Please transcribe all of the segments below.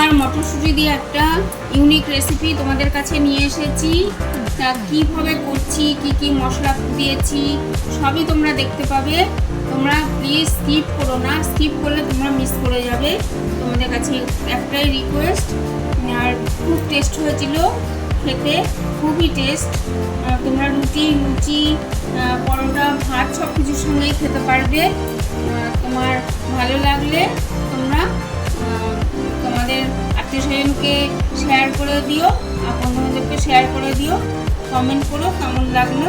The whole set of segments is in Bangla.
আর মটরশুঁটি দিয়ে একটা ইউনিক রেসিপি তোমাদের কাছে নিয়ে এসেছি। তা কীভাবে করছি, কি কি মশলা দিয়েছি, সবই তোমরা দেখতে পাবে। তোমরা প্লিজ স্কিপ করো না স্কিপ করলে তোমরা মিস করে যাবে। তোমাদের কাছে একটাই রিকোয়েস্ট আর খুব টেস্ট হয়েছিল খেতে, খুবই টেস্ট তোমরা রুটি, লুচি পরোটা, ভাত সব কিছুর সঙ্গেই খেতে পারবে। তোমার ভালো লাগলে তোমরা আত্মীয় শেয়ার করে দিও আর বন্ধুবান্ধবকে শেয়ার করে দিও কমেন্ট করো কেমন লাগল,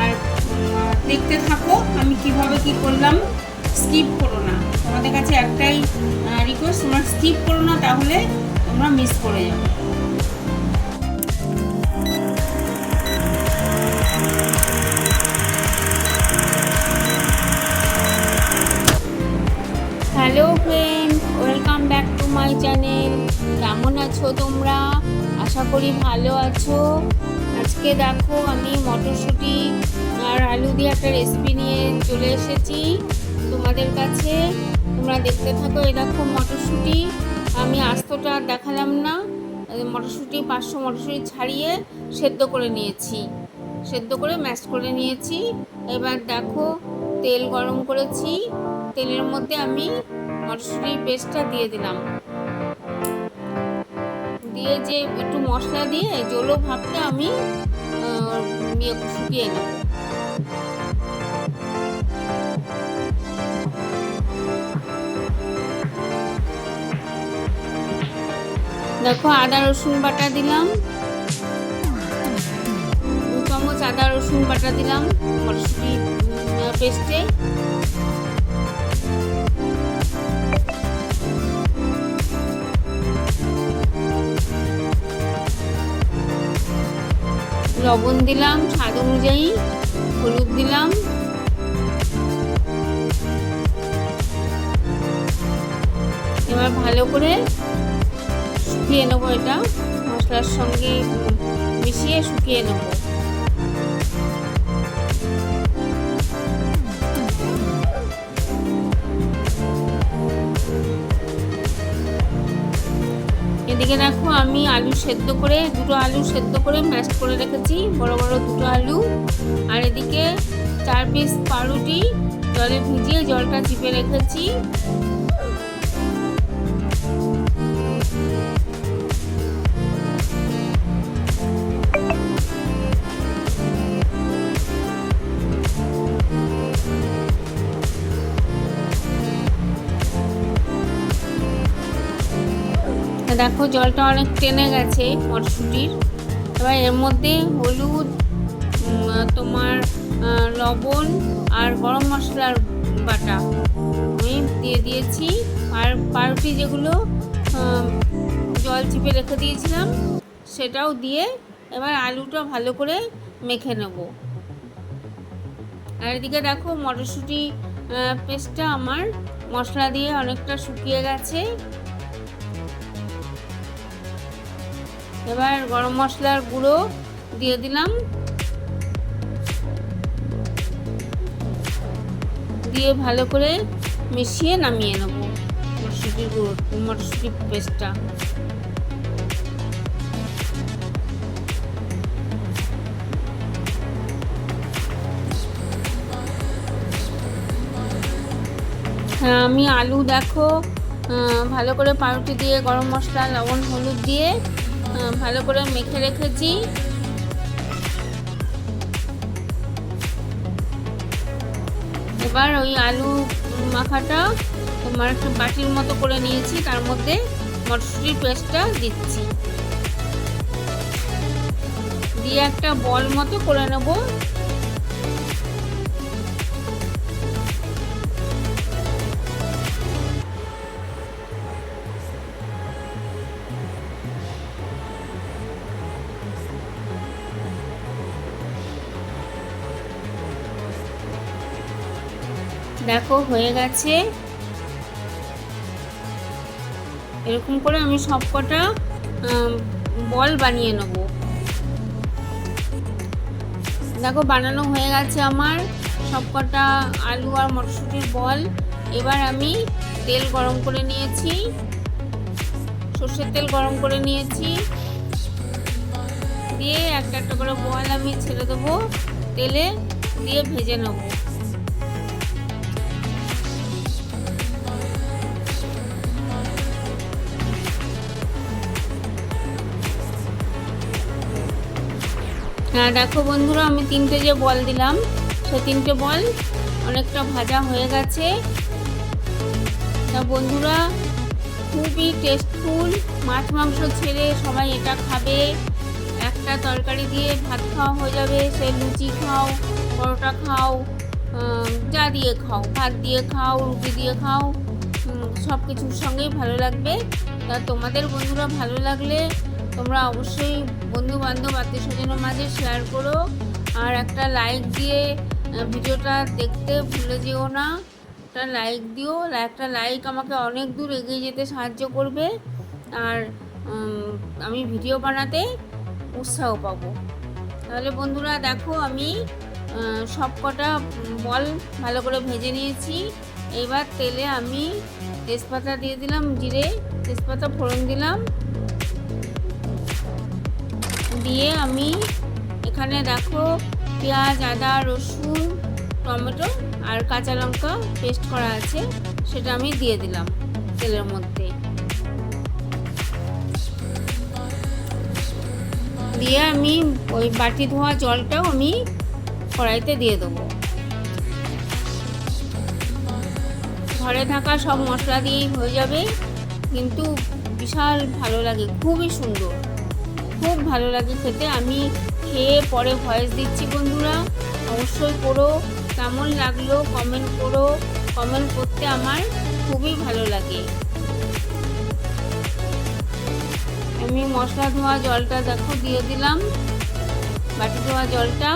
আর দেখতে থাকো আমি কীভাবে কি করলাম স্কিপ করো না। তোমাদের কাছে একটাই রিকোয়েস্ট তোমরা স্কিপ করো না, তাহলে তোমরা মিস করে যাবে। তোমরা? আশা করি ভালো আছো। আজকে দেখো আমি মটরশুঁটি আর আলু দিয়ে একটা রেসিপি নিয়ে চলে এসেছি তোমাদের কাছে। তোমরা দেখতে থাকো, এই দেখো মটরশুঁটি। আমি আস্তটা দেখালাম না। মটরশুঁটি, পাঁচশো মটরশুঁটি ছাড়িয়ে সেদ্ধ করে নিয়েছি। সেদ্ধ করে ম্যাশ করে নিয়েছি। এবার দেখো তেল গরম করেছি। তেলের মধ্যে আমি মটরশুঁটির পেস্টটা দিয়ে দিলাম। দিয়ে যে একটু মশলা দিয়ে জলো ভাবটা আমি ইয়ে শুকিয়ে নেব। দেখো আদা, রসুন বাটা দিলাম। দু চামচ আদা, রসুন বাটা দিলাম। পেস্টে। লবণ দিলাম, স্বাদ অনুযায়ী হলুদ দিলাম। এবার ভালো করে শুকিয়ে নেব এটা, মশলার সঙ্গে মিশিয়ে শুকিয়ে নেব। এদিকে দেখো আমি আলু সেদ্ধ করে, দুটো আলু সেদ্ধ করে ম্যাশ করে রেখেছি। বড় বড় দুটো আলু। আর এদিকে চার পিস পাউরুটি জলে ভিজিয়ে জলটা চিপে রেখেছি। দেখো জলটা অনেক টেনে গেছে মটরশুঁটির। এবার এর মধ্যে হলুদ তোমার লবণ আর গরম মশলার বাটা। আমি দিয়ে দিয়েছি। আর পাউরুটি যেগুলো জল চিপে রেখে দিয়েছিলাম, সেটাও দিয়ে এবার আলুটা ভালো করে মেখে নেব। আর এদিকে দেখো মটরশুঁটি পেস্টটা আমার মশলা দিয়ে অনেকটা শুকিয়ে গেছে। এবার গরম মশলার গুঁড়ো দিয়ে দিলাম। দিয়ে ভালো করে মিশিয়ে নামিয়ে নেব মটরশুঁটির গুঁড়ো মটরশুঁটি পেস্টটা হ্যাঁ আমি আলু দেখো ভালো করে পাউরুটি দিয়ে, গরম মশলা, লবণ, হলুদ দিয়ে ভালো করে মেখে রেখেছি। এবার ওই আলু মাখাটা তোমার একটা বাটির মতো করে নিয়েছি, তার মধ্যে মটরশুটির পেস্টটা দিচ্ছি। দিয়ে একটা বল মতো করে নেব। দেখো, হয়ে গেছে। এরকম করে আমি সবকটা বল বানিয়ে নেব। দেখো, বানানো হয়ে গেছে আমার সবকটা আলু আর মটরশুঁটির বল। এবার আমি তেল গরম করে নিয়েছি। সর্ষের তেল গরম করে নিয়েছি। দিয়ে একটা একটা করে বল আমি ছেড়ে দেবো তেলে, দিয়ে ভেজে নেব। দেখো বন্ধুরা, আমি তিনটে যে বল দিলাম, সে তিনটে বল অনেকটা ভাজা হয়ে গেছে। তা বন্ধুরা, খুবই টেস্টফুল মাছ মাংস ছেড়ে সবাই এটা খাবে। একটা তরকারি দিয়ে ভাত খাওয়া হয়ে যাবে, সে লুচি খাও, পরোটা খাও যা দিয়ে খাও, ভাত দিয়ে খাও, রুটি দিয়ে খাও সব কিছুর সঙ্গেই ভালো লাগবে। তা তোমাদের বন্ধুরা ভালো লাগলে তোমরা অবশ্যই বন্ধু বান্ধব আত্মীয় স্বজনের মাঝে শেয়ার করো। আর একটা লাইক দিয়ে ভিডিওটা দেখতে ভুলে যেও না। একটা লাইক দিও। একটা লাইক আমাকে অনেক দূর এগিয়ে যেতে সাহায্য করবে। আর আমি ভিডিও বানাতে উৎসাহ পাবো। তাহলে বন্ধুরা দেখো, আমি সব কটা বল ভালো করে ভেজে নিয়েছি। এইবার তেলে আমি তেজপাতা দিয়ে দিলাম, জিরে তেজপাতা ফোড়ন দিলাম। দিয়ে আমি এখানে দেখো পেঁয়াজ, আদা, রসুন, টমেটো আর কাঁচা লঙ্কা পেস্ট করা আছে। সেটা আমি দিয়ে দিলাম তেলের মধ্যে। দিয়ে আমি ওই বাটি ধোয়া জলটাও আমি কড়াইতে দিয়ে দেবো। ঘরে থাকা সব মশলা দিয়েই হয়ে যাবে, কিন্তু বিশাল ভালো লাগে, খুবই সুন্দর। খুব ভালো লাগে খেতে। আমি খেয়ে পরে ভয়েস দিচ্ছি বন্ধুরা। অবশ্যই করো। কেমন লাগল কমেন্ট করো। কমেন্ট করতে আমার খুবই ভালো লাগে। আমি মশলা ধোয়া জলটা দেখো, দিয়ে দিলাম। বাটি ধোয়া জলটা।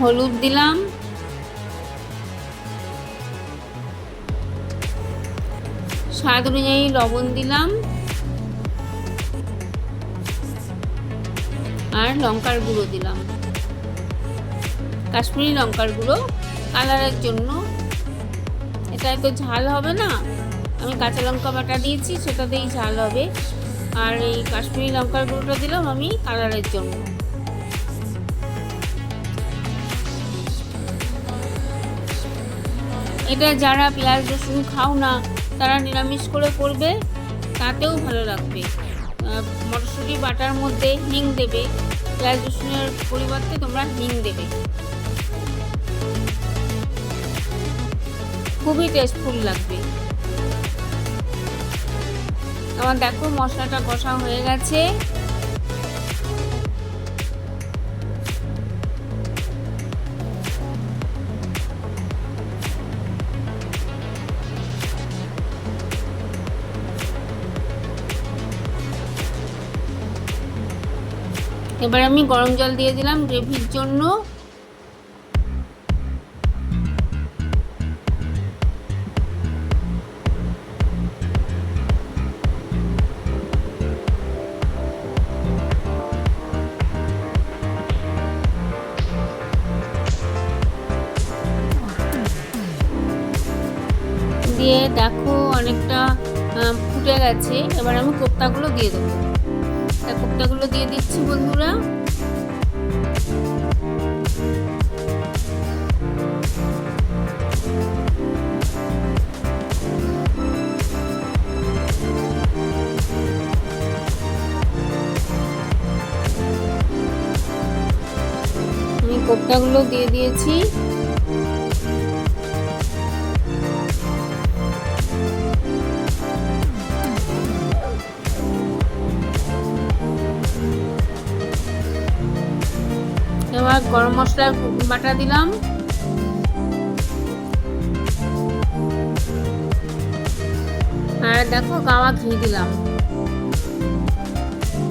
হলুদ দিলাম। স্বাদ অনুযায়ী লবণ দিলাম। আর লঙ্কার গুঁড়ো দিলাম। কাশ্মীরি লঙ্কার গুঁড়ো কালারের জন্য। এটা তো ঝাল হবে না। আমি কাঁচা লঙ্কা বাটা দিয়েছি, সেটাতেই ঝাল হবে। আর এই কাশ্মীরি লঙ্কার গুঁড়োটা দিলাম আমি কালারের জন্য। এটা যারা পেঁয়াজ রসুন খাও না, তারা নিরামিষ করে করবে, তাতেও ভালো লাগবে। মটরশুঁটি বাটার মধ্যে হিং দেবে, পেঁয়াজ রসুনের পরিবর্তে তোমরা হিং দেবে। খুবই টেস্টফুল লাগবে। আমার দেখো মশলাটা কষা হয়ে গেছে। এবার আমি গরম জল দিয়ে দিলাম গ্রেভির জন্য। দিয়ে দেখো অনেকটা ফুটে গেছে। এবার আমি কোপ্তাগুলো দিয়ে দেবো। তা কোপ্তাগুলো দিয়ে দিচ্ছি বন্ধুরা। আমি কোপ্তাগুলো দিয়ে দিয়েছি। এবার গরম মশলা বাটা দিলাম। আর দেখো গাওয়া ঘি দিলাম।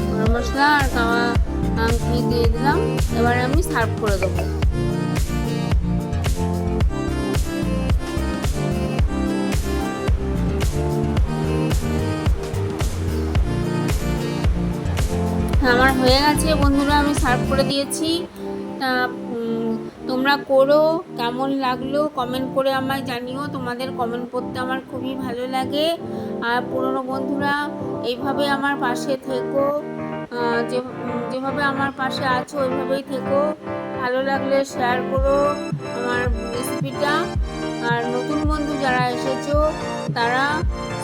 গরম মশলা আর আম, ঘি দিয়ে দিলাম। এবারে আমি সার্ভ করে দেবো। আমার হয়ে গেছে বন্ধুরা আমি সার্ভ করে দিয়েছি। উম, তোমরা করো কেমন লাগল কমেন্ট করে আমায় জানিও। তোমাদের কমেন্ট পড়তে আমার খুবই ভালো লাগে। আর পুরনো বন্ধুরা এইভাবে আমার পাশে থেকো। যে যেভাবে আমার পাশে আছো ওইভাবেই থেকো। ভালো লাগলে শেয়ার করো আমার রেসিপিটা আর নতুন বন্ধু যারা এসেছ তারা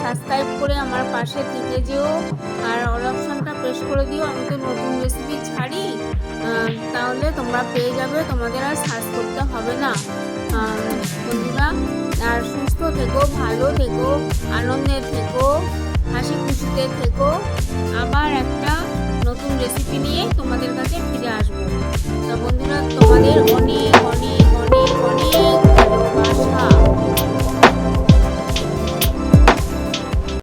সাবস্ক্রাইব করে আমার পাশে থেকে যেও। আর অল প্রেস করে দিও আমি তো নতুন তাহলে তোমরা পেয়ে যাবে, তোমাদের আর সার্চ করতে হবে না। বন্ধুরা আর সুস্থ থেকো, ভালো থেকো, আনন্দে থেকো, হাসি খুশিতে থেকো। আবার একটা নতুন রেসিপি নিয়ে তোমাদের কাছে ফিরে আসব। তো বন্ধুরা, তোমাদের অনেক অনেক অনেক অনেক ভালোবাসা